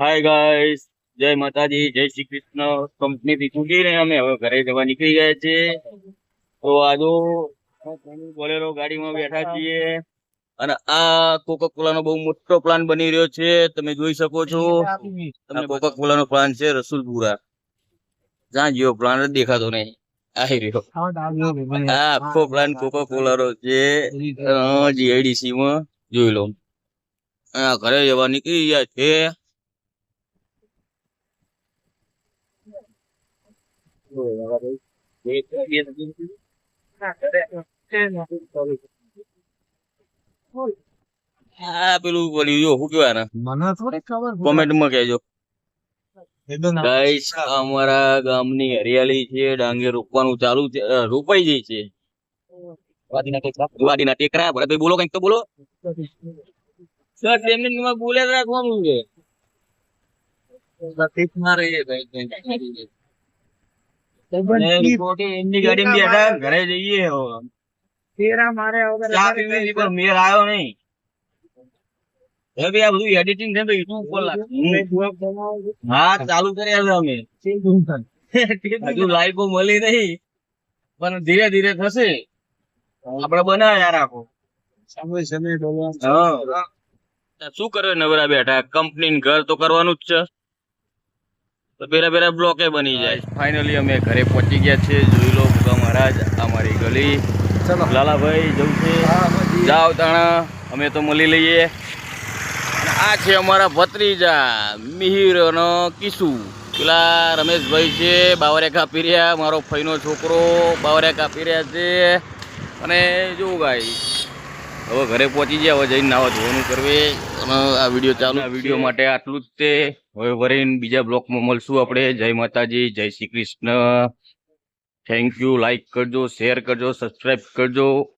Hi guys જય માતાજી, જય શ્રી કૃષ્ણ. કંપની થી છૂટીને અમે હવે ઘરે જવા નીકળી ગયા છે તો આજુ બોલેરો ગાડીમાં બેઠા છીએ. અને આ કોકા કોલા નો બહુ મોટો પ્લાન બની રહ્યો છે. તમે જોઈ શકો છો. તમને કોકા કોલા નો પ્લાન છે રસુલપુરા. જ્યાં જેવો પ્લાન જ દેખાતો નહીં. આવી રહ્યો. આ આખો પ્લાન કોકા નો છે માં જોઈ લો. ઘરે જવા નીકળી ગયા છે. આ પેલું બોલ્યું જો શું કહેવાય મને થોડી ખબર કોમેન્ટમાં કહેજો ગાઈસ અમારા ગામની હરિયાળી છે ડાંગર રોપવાનું ચાલુ છે રોપાઈ જાય છે વાડીના ટેકરા ભરતભાઈ બોલો કંઈક તો બોલો સર તેમને બોલે રાખવાનું છે મારે એ ભાઈ કંઈક. અને રિપોર્ટે બેઠા ઘરે જઈએ તેરા મારે ચા પીવી પણ મેળ આવ્યો નહીં. હવે આ બધું એડિટિંગ છે તો YouTube ઉપર હા ચાલુ કર્યા છે અમે. હજુ લાઈકો મળી નહીં પણ ધીરે ધીરે થશે. આપણે બનાવ્યા રાખો. સમય સમય બોલવા શું કરે નવરા બેઠા કંપની ઘર તો કરવાનું જ છે. તો પેલા પેલા બ્લોકે બની જાય. ફાઇનલી અમે ઘરે પહોંચી ગયા છે. જોઈ લો ભૂગા મહારાજ આ મારી ગલી. ચલો. લાલાભાઈ જવું છે? જાઓ તાણા. અમે તો મળી લઈએ. આ છે અમારા ભત્રીજા મિહિર અને કિશુ પેલા રમેશભાઈ છે બાવરે કાપી રહ્યા. મારો ફઈનો છોકરો બાવરે કાપી રહ્યા છે. અને જુઓ ગાઈ હવે ઘરે પહોંચી ગયા હવે જઈને નાવા ધોવાનું કરવે. અને આ વીડિયો ચાલુ આ વીડિયો માટે આટલું જ તે હવે વરીન બીજા બ્લોકમાં મળશું આપણે. જય માતાજી, જય Shri Krishna. Thank you like કરજો શેર કરજો સબસ્ક્રાઇબ કરજો.